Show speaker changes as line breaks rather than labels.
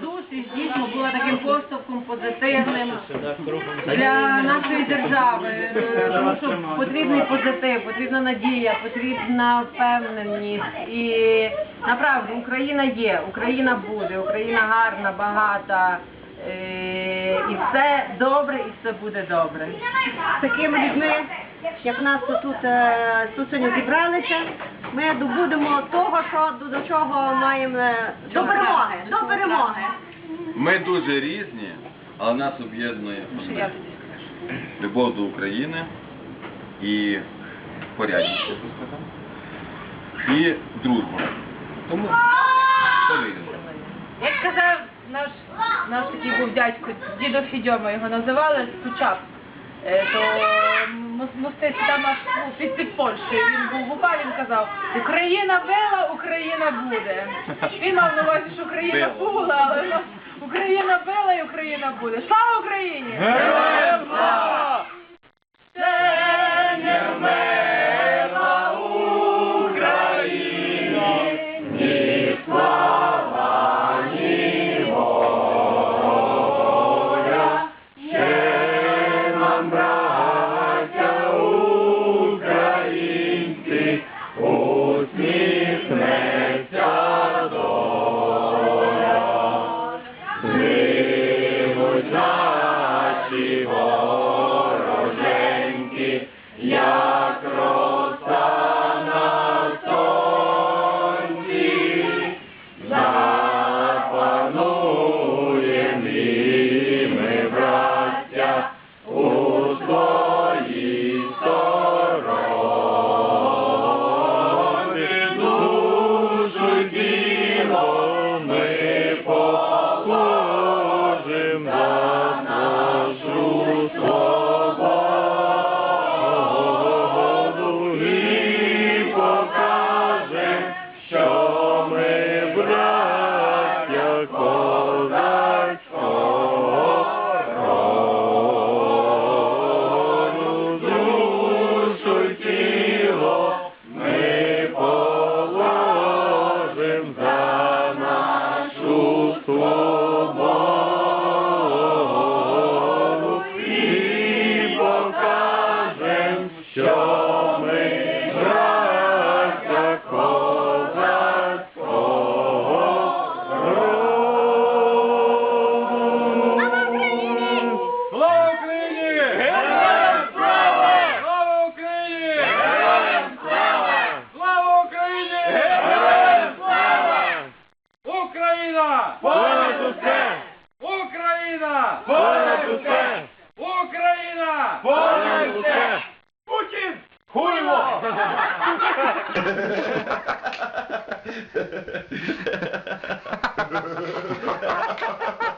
наша зустріч дійсно була таким поштовхом позитивним для нашої держави. Е, тому що потрібний позитив, потрібна надія, потрібна впевненість. І направду Україна є, Україна буде, Україна гарна, багата. Е, і все добре, і все буде добре.
З такими людьми, як нас тут, е, тут сьогодні зібралися ми добудемо того, що до, до чого маємо е, до перемоги, до перемоги.
Ми дуже різні, але нас об'єднує одне. любов до України і порядність, я би сказав, і дружба. Тому все вийде.
Як казав наш, наш такий був дядько, дідо Фідьома його називали Сучап, Е, то мостець там під, під Польщею. Він був в УПА, він казав, Україна била, Україна буде. Він мав на увазі, що Україна була, але ну, Україна била і Україна буде. Слава Україні! Героям слава! Ще браття українці, усміхнеться доля. Зливуть наші вороженьки, як Hallelujah. Україна! Понад усе! Україна! Понад усе! Україна! Понад усе! Путін! Хуйло!